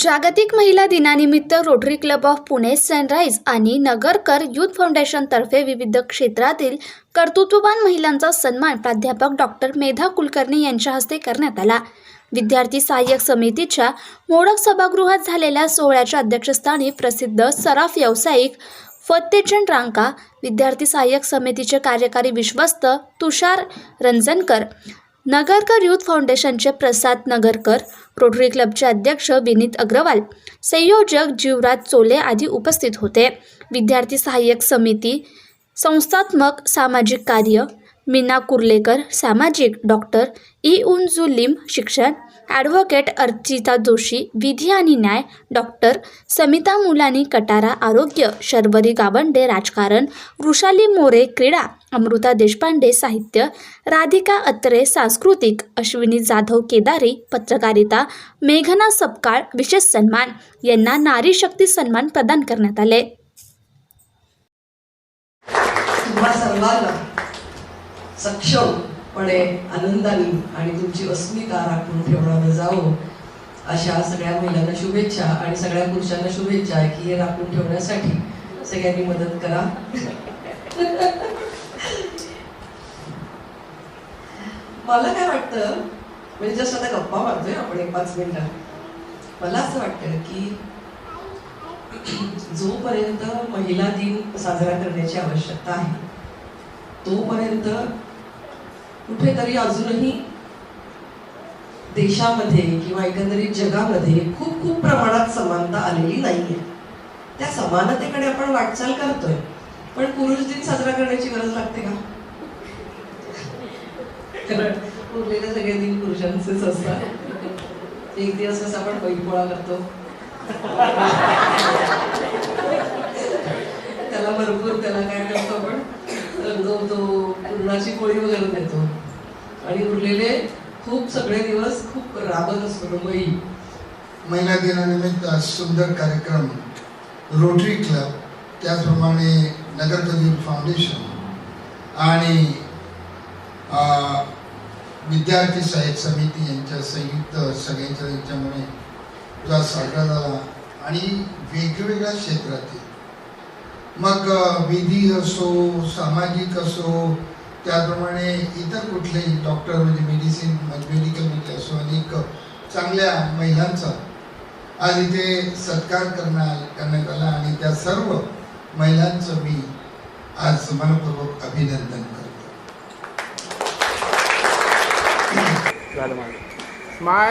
जागतिक महिला दिनानिमित्त Rotary club of Pune sunrise आणि नगरकर युथ फाउंडेशनतर्फे विविध क्षेत्रातील कर्तृत्ववान महिलांचा सन्मान प्राध्यापक डॉक्टर मेधा कुलकर्णी यांच्या हस्ते करण्यात आला. विद्यार्थी सहाय्यक समितीच्या मोडक सभागृहात झालेल्या सोहळ्याच्या अध्यक्षस्थानी प्रसिद्ध सराफ व्यावसायिक फत्तेचंद रांका विद्यार्थी सहाय्यक समितीचे कार्यकारी विश्वस्त तुषार रंजनकर नगरकर यूथ फाउंडेशनचे प्रसाद नगरकर रोटरी क्लबचे अध्यक्ष विनीत अग्रवाल संयोजक जीवराज चोले आदी उपस्थित होते. विद्यार्थी सहाय्यक समिती संस्थात्मक सामाजिक कार्य मीना कुर्लेकर सामाजिक डॉक्टर ई उनजुलिम शिक्षण ॲडव्होकेट अर्चिता जोशी विधी आणि न्याय डॉक्टर समिता मुलानी कटारा आरोग्य शर्वरी गावंडे राजकारण वृषाली मोरे क्रीडा अमृता देशपांडे साहित्य राधिका अत्रे सांस्कृतिक अश्विनी जाधव केदारी पत्रकारिता मेघना सपकाळ विशेष सन्मान यांना नारी शक्ती सन्मान प्रदान करण्यात आले. सक्षमपणे आनंदाने आणि तुमची अस्मिता राखून ठेवणार जावं. अशा सगळ्या महिलांना शुभेच्छा आणि सगळ्या पुरुषांना शुभेच्छा की हे राखून ठेवण्यासाठी सगळ्यांनी मदत करा. मला काय वाटतं म्हणजे जसं आता गप्पा मारतोय आपण एक पाच मिनिटात मला असं वाटतं की जोपर्यंत महिला दिन साजरा करण्याची आवश्यकता आहे तोपर्यंत कुठेतरी अजूनही देशामध्ये किंवा एकंदरीत जगामध्ये खूप खूप प्रमाणात समानता आलेली नाही आहे त्या समानतेकडे आपण वाटचाल करतोय. पण पुरुष दिन साजरा करण्याची गरज लागते का? कारण उरलेले सगळे दिन पुरुषांचेच असतात. एक दिवस कसा आपण बैलपोळा करतो. त्याला भरपूर त्याला काय करतो आपण रंगवतो पुरणाची पोळी वगैरे देतो. आणि उरलेले खूप सगळे दिवस खूप राबत असतो मुंबई महिला दिनानिमित्त सुंदर कार्यक्रम रोटरी क्लब त्याचप्रमाणे नगर कबीर फाउंडेशन आणि विद्यार्थी सहाय्यक समिती यांच्या संयुक्त सगळ्यांच्या यांच्यामुळे जो साजरा झाला आणि वेगवेगळ्या क्षेत्रातील. मग विधी असो सामाजिक असो त्याप्रमाणे इतर कुठलेही डॉक्टर म्हणजे मेडिसिन मेडिकलमध्ये असो अनेक चांगल्या महिलांचा आज इथे सत्कार करणार करण्यात आला आणि त्या सर्व महिलांचं मी आज मनपूर्वक अभिनंदन करतो. Valamari. Smile.